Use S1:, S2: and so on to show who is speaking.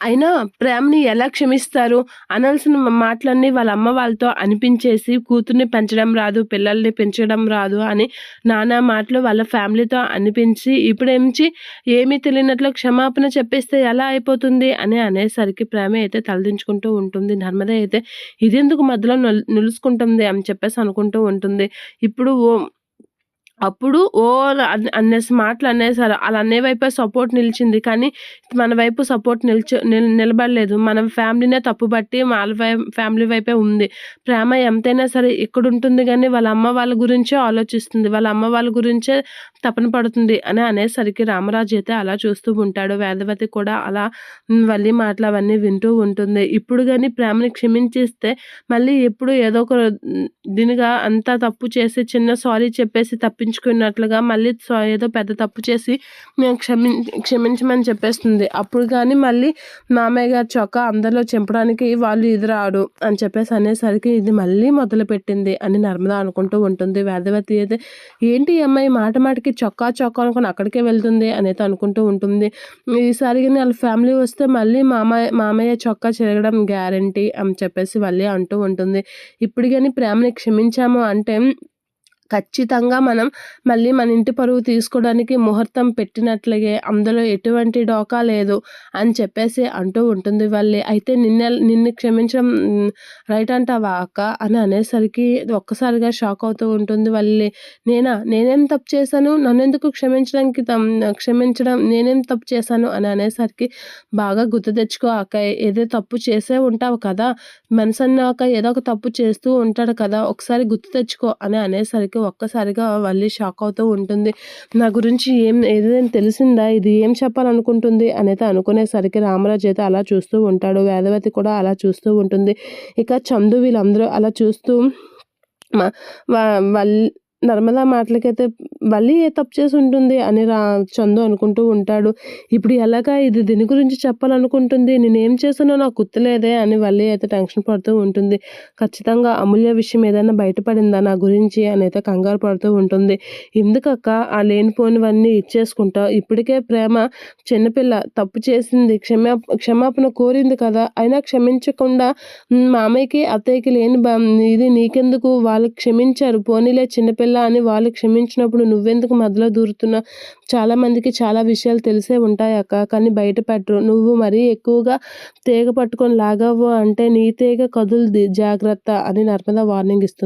S1: అయినా ప్రేమని ఎలా క్షమిస్తారు అనాల్సిన మాటలన్నీ వాళ్ళ అమ్మ వాళ్ళతో అనిపించేసి కూతుర్ని పెంచడం రాదు పిల్లల్ని పెంచడం రాదు అని నానా మాటలు వాళ్ళ ఫ్యామిలీతో అనిపించి ఇప్పుడేమించి ఏమీ తెలియనట్లు క్షమాపణ చెప్పేస్తే ఎలా అయిపోతుంది అని అనేసరికి ప్రేమ అయితే తలదించుకుంటూ ఉంటుంది. నర్మద అయితే ఇదెందుకు మధ్యలో నిల్ అని చెప్పేసి అనుకుంటూ ఉంటుంది. ఇప్పుడు ఓ అప్పుడు ఓ అనేసి మాటలు అనేసారు వాళ్ళ అన్నయ్య వైపే సపోర్ట్ నిలిచింది. కానీ మన వైపు సపోర్ట్ నిల్చో నిలబడలేదు. మన ఫ్యామిలీనే తప్పుబట్టి వాళ్ళ ఫ్యామిలీ వైపే ఉంది. ప్రేమ ఎంతైనా సరే ఇక్కడ ఉంటుంది కానీ వాళ్ళ అమ్మ వాళ్ళ గురించే ఆలోచిస్తుంది. వాళ్ళ అమ్మ వాళ్ళ గురించే తపన పడుతుంది అని అనేసరికి రామరాజు అయితే అలా చూస్తూ ఉంటాడు. వేదవతి కూడా అలా వల్లి మాటలు అవన్నీ వింటూ ఉంటుంది. ఇప్పుడు కానీ ప్రేమని క్షమించేస్తే మళ్ళీ ఎప్పుడు ఏదో ఒక దీనిగా అంతా తప్పు చేసి చిన్న సారీ చెప్పేసి తప్పించుకున్నట్లుగా మళ్ళీ సో ఏదో పెద్ద తప్పు చేసి మేము క్షమి క్షమించమని చెప్పేస్తుంది. అప్పుడు కానీ మళ్ళీ మామయ్య గారి చొక్కా అందరిలో చెంపడానికి వాళ్ళు ఎదురాడు అని చెప్పేసి అనేసరికి ఇది మళ్ళీ మొదలు పెట్టింది అని నర్మదా అనుకుంటూ ఉంటుంది. వేదవతి అయితే ఏంటి ఈ అమ్మాయి మాట మాటికి చొక్కా చొక్కా అనుకుని అక్కడికే వెళ్తుంది అనేది అనుకుంటూ ఉంటుంది. ఈసారి కానీ వాళ్ళ ఫ్యామిలీ వస్తే మళ్ళీ మామయ్య మామయ్య చొక్కా చెరగడం గ్యారంటీ అని చెప్పేసి మళ్ళీ అంటూ ఉంటుంది. ఇప్పుడు కానీ ప్రేమని క్షమించాము అంటే ఖచ్చితంగా మనం మళ్ళీ మన ఇంటి పరువు తీసుకోవడానికి ముహూర్తం పెట్టినట్లుగే అందులో ఎటువంటి డోకా లేదు అని చెప్పేసి అంటూ ఉంటుంది వాళ్ళే అయితే నిన్న నిన్ను క్షమించడం రైట్ అంటావా అక్క? అని అనేసరికి ఒక్కసారిగా షాక్ అవుతూ ఉంటుంది వాళ్ళే నేనా? నేనేం తప్పు చేశాను? నన్ను ఎందుకు క్షమించడానికి క్షమించడం నేనేం తప్పు చేశాను? అని అనేసరికి బాగా గుర్తు తెచ్చుకో అక్క. ఏదో తప్పు చేసే ఉంటావు కదా? మనసు అన్నాక ఏదో ఒక తప్పు చేస్తూ ఉంటాడు కదా? ఒకసారి గుర్తు తెచ్చుకో అని అనేసరికి ఒక్కసారిగా వల్లి షాక్ అవుతూ ఉంటుంది. నా గురించి ఏం ఏదైనా తెలిసిందా? ఇది ఏం చెప్పాలనుకుంటుంది? అనేది అనుకునేసరికి రామరాజు అయితే అలా చూస్తూ ఉంటాడు. వేదవతి కూడా అలా చూస్తూ ఉంటుంది. ఇక చందు వీళ్ళందరూ అలా చూస్తూ మ- వా- వల్ నర్మదా మాటలకైతే మళ్ళీ ఏ తప్పు చేసి ఉంటుంది అని రా చందు అనుకుంటూ ఉంటాడు. ఇప్పుడు ఎలాగా ఇది దీని గురించి చెప్పాలనుకుంటుంది? నేనేం చేశానో నాకు గుర్తులేదే అని వల్లి అయితే టెన్షన్ పడుతూ ఉంటుంది. ఖచ్చితంగా అమూల్య విషయం ఏదైనా బయటపడిందా నా గురించి అని అయితే కంగారు పడుతూ ఉంటుంది. ఎందుకక్క? ఆ లేనిపోనివన్నీ ఇచ్చేసుకుంటావు ఇప్పటికే ప్రేమ చిన్నపిల్ల తప్పు చేసింది క్షమా క్షమాపణ కోరింది కదా. అయినా క్షమించకుండా మామయ్యకి అత్తయ్యకి లేని ఇది నీకెందుకు? వాళ్ళు క్షమించారు. పోనీలే చిన్నపిల్ల అని వాళ్ళు క్షమించినప్పుడు నువ్వెందుకు మధ్యలో దూరుతున్నా? చాలా మందికి చాలా విషయాలు తెలిసే ఉంటాయి అక్క. కానీ బయటపెట్టరు నువ్వు మరీ ఎక్కువగా తీగ పట్టుకొని లాగావు అంటే నీ తీగ కదులుది. జాగ్రత్త అని నర్మద వార్నింగ్ ఇస్తుంది.